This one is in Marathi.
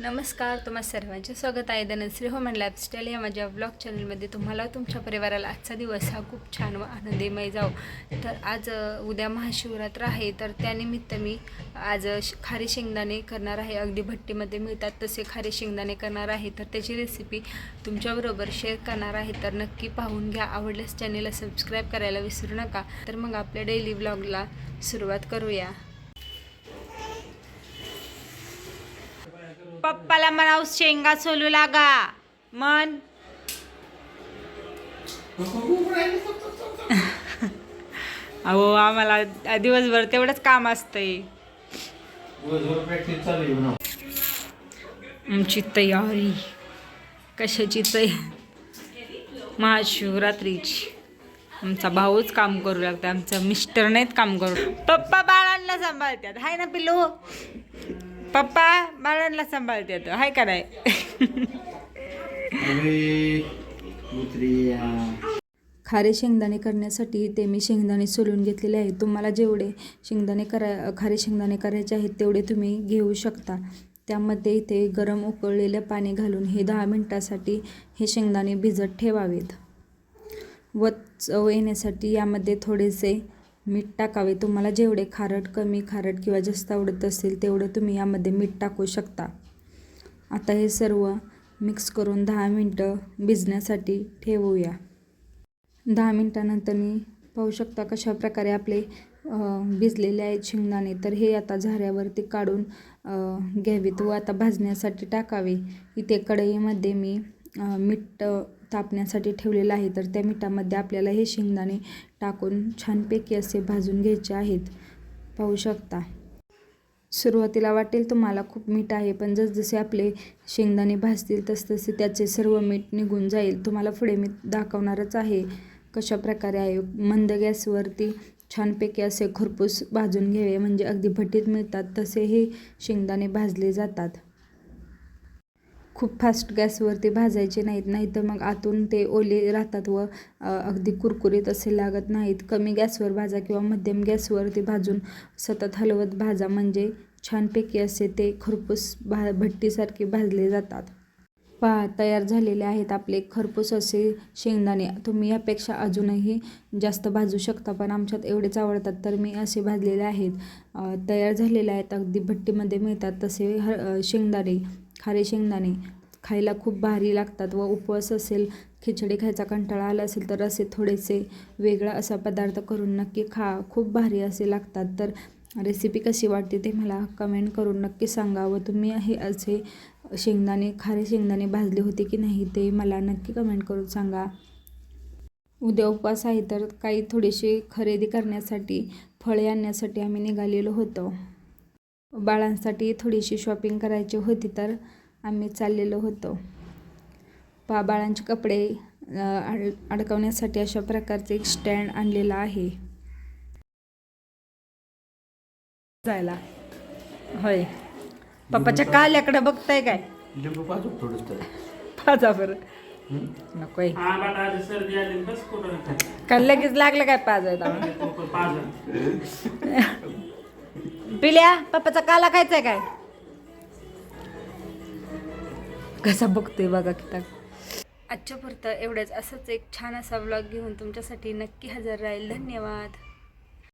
नमस्कार तुम्हा सर्वांचे स्वागत आहे. धनश्री होमन लाईफस्टाईल या माझ्या ब्लॉग चॅनलमध्ये तुम्हाला तुमच्या परिवाराला आजचा दिवस हा खूप छान व आनंदीमय जाओ तर आज उद्या महाशिवरात्र आहे. तर त्यानिमित्त मी आज खारे श- खारी शेंगदाणे करणार आहे. अगदी भट्टीमध्ये मिळतात तसे खारी शेंगदाणे करणार आहे. तर त्याची रेसिपी तुमच्याबरोबर शेअर करणार आहे. तर नक्की पाहून घ्या. आवडल्यास चॅनेलला सबस्क्राईब करायला विसरू नका. तर मग आपल्या डेली ब्लॉगला सुरुवात करूया. पप्पाला म्हणाव शेंगा सोलू लागा. मन अहो आम्हाला दिवसभर तेवढंच काम असतंय. आमची तयारी. कशाची तयारी महाशिवरात्रीची आमचा भाऊच काम करू लागतो आमचा मिस्टर नाहीत काम करू. पप्पा बाळांना सांभाळतात. हाय ना पिल्लू? पप्पा? बाळांना सांभाळतात हाय का नाही? खारे शेंगदाणे करण्यासाठी ते मी शेंगदाणे सोलून घेतलेले आहेत. तुम्हाला जेवढे शेंगदाणे करा खारे शेंगदाणे करायचे आहेत तेवढे तुम्ही घेऊ शकता. त्यामध्ये इथे गरम उकळलेलं पाणी घालून हे दहा मिनटासाठी हे शेंगदाणे भिजत ठेवावेत. व चव येण्यासाठी यामध्ये थोडेसे मीठ टाकावे. तुम्हाला जेवढे खारट कमी खारट किंवा जास्त आवडत असेल तेवढं तुम्ही यामध्ये मीठ टाकू शकता. आता हे सर्व मिक्स करून दहा मिनटं भिजण्यासाठी ठेवूया. दहा मिनटानंतर मी पाहू शकता कशा प्रकारे आपले भिजलेले आहेत शेंगदाणे. तर हे आता झाऱ्यावरती काढून घ्यावे व आता भाजण्यासाठी टाकावे. इथे कढईमध्ये मी मीठ तापण्यासाठी ठेवलेलं आहे. तर त्या मिठामध्ये आपल्याला हे शेंगदाणे टाकून छानपैकी असे भाजून घ्यायचे आहेत. पाहू शकता. सुरुवातीला वाटेल तुम्हाला खूप मीठ आहे पण जसजसे आपले शेंगदाणे भाजतील तसतसे त्याचे सर्व मीठ निघून जाईल. तुम्हाला पुढे मी दाखवणारच आहे कशा प्रकारे आहे. मंद गॅसवरती छानपैकी असे खुरपूस भाजून घ्यावे म्हणजे अगदी भट्टीत मिळतात तसे हे शेंगदाणे भाजले जातात. खूप फास्ट गॅसवरती भाजायचे नाहीत नाहीतर मग आतून ते ओले राहतात व अगदी कुरकुरीत असे लागत नाहीत. कमी गॅसवर भाजा किंवा मध्यम गॅसवरती भाजून सतत हलवत भाजा म्हणजे छानपैकी असे ते खरपूस भा भट्टीसारखे भाजले जातात. पहा तयार झालेले आहेत आपले खरपूस असे शेंगदाणे. तुम्ही यापेक्षा अजूनही जास्त भाजू शकता पण आमच्यात एवढेच आवडतात तर मी असे भाजलेले आहेत. तयार झालेले आहेत अगदी भट्टीमध्ये मिळतात तसे ह शेंगदाणे. खारे शेंगदाणे खायला खूप भारी लागतात व उपवास असेल खिचडी खायचा कंटाळा आला असेल तर असे थोडेसे वेगळा असा पदार्थ करून नक्की खा. खूप भारी असे लागतात. तर रेसिपी कशी वाटते ते मला कमेंट करून नक्की सांगा व तुम्ही हे असे शेंगदाणे खारे शेंगदाणे भाजले होते की नाही ते मला नक्की कमेंट करून सांगा. उद्या उपवास आहे तर काही थोडीशी खरेदी करण्यासाठी फळे आणण्यासाठी आम्ही निघालेलो होतो. बाळांसाठी थोडीशी शॉपिंग करायची होती तर आम्ही चाललेलो होतो. पा बाळांचे कपडे अड अडकवण्यासाठी अशा प्रकारचे एक स्टँड आणलेला आहे. जायला. होय. पप्पाच्या काल्याकडे बघताय काय? लिंबू पाजू बरं. नकोय. काय लगेच लागलं काय पाजायला? पिल्या पप्पाचा काला खायचाय काय? कसा बघतोय बघा किता आजच्या पुरतं एवढंच. असंच एक छान असा व्लॉग घेऊन तुमच्यासाठी नक्की हजर राहील. धन्यवाद.